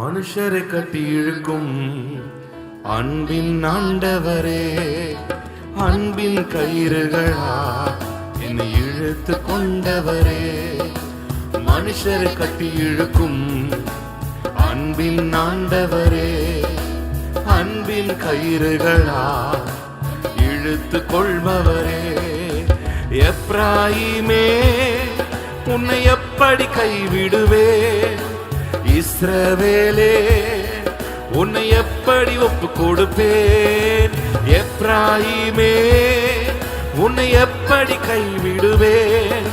மனுஷரை கட்டி இழுக்கும் அன்பின் ஆண்டவரே அன்பின் கயிறுகளா என்னை இழுத்து கொண்டவரே. மனுஷரை கட்டி இழுக்கும் அன்பின் ஆண்டவரே அன்பின் கயிறுகளா இழுத்து கொள்பவரே. எப்ராயிமே உன்னை எப்படி கைவிடுவே இஸ்ரவேலே உன்னை எப்படி ஒப்பு கொடுப்பேன் எப்ராயிமே உன்னை எப்படி கைவிடுவேன்?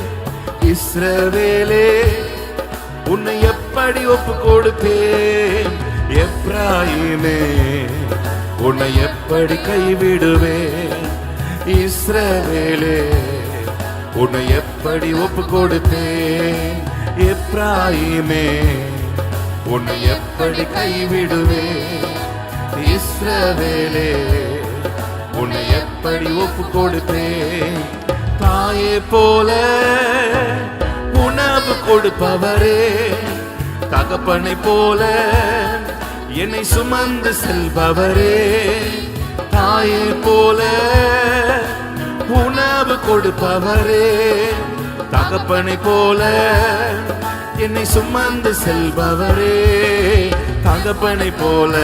இஸ்ரவேலே உன்னை எப்படி ஒப்பு கொடுப்பேன் எப்ராயிமே உன்னை எப்படி கைவிடுவேன்? இஸ்ரவேலே உன்னை எப்படி ஒப்பு கொடுத்தேன் எப்ராயிமே உன்னை எப்படி கைவிடுவேன்? இஸ்ரவேலே உன்னை எப்படி ஒப்பு கொடுப்பேன் தாயே போல உணவு கொடுப்பவரே தகப்பனை போல என்னை சுமந்து செல்பவரே. தாயே போல உணவு கொடுப்பவரே தகப்பனை போல என்னை சுமந்து செல்பவரே தகப்பனை போல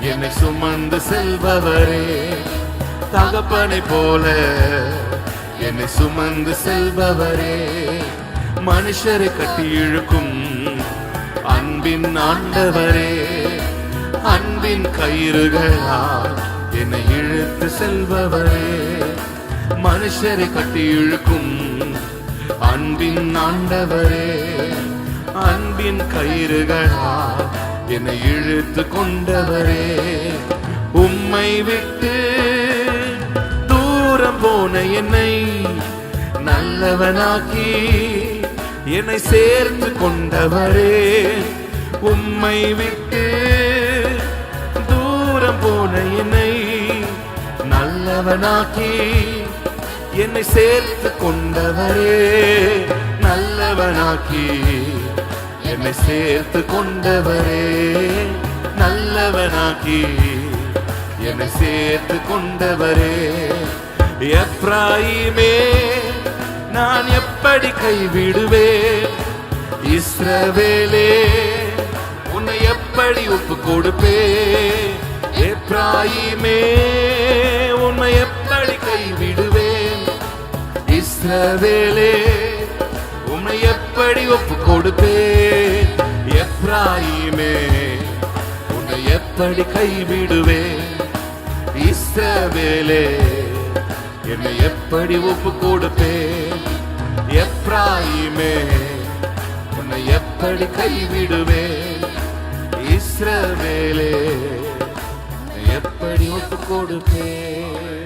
என்னை சுமந்து செல்பவரே. தகப்பனை போல என்னை சுமந்து செல்பவரே. மனுஷரை கட்டி இழுக்கும் அன்பின் ஆண்டவரே. அன்பின் கயிறுகளால் என்னை இழுத்து செல்பவரே. மனுஷரை கட்டி இழுக்கும் அன்பின் ஆண்டவரே அன்பின் கயிறுகளா என்னை இழுத்து கொண்டவரே. உம்மை விட்டு தூரம் போன என்னை நல்லவனாக்கி என்னை சேர்த்து கொண்டவரே. உம்மை விட்டு தூரம் போன என்னை நல்லவனாக்கி என்னை சேர்த்து கொண்டவரே நல்லவனாக்கி. என்னை சேர்த்து கொண்டவரே நல்லவனாக்கி. என்னை சேர்த்து கொண்டவரே எப்ராயிமே நான் எப்படி கைவிடுவேன்? இஸ்ரவேலே உன்னை எப்படி ஒப்பு கொடுப்பேன்? எப்ராயிமே உன்னை எப்படி கைவிடுவேன்? இஸ்ரவேலே உம்மை எப்படி ஒப்பு கொடுப்பேன்? எப்ராயிமே உன்னை எப்படி கைவிடுவேன்? இஸ்ரவேலே என்னை எப்படி ஒப்பு கொடுப்பேன்? எப்ராயிமே உன்னை எப்படி கைவிடுவேன்? இஸ்ரவேலே எப்படி ஒப்பு கொடுப்பேன்?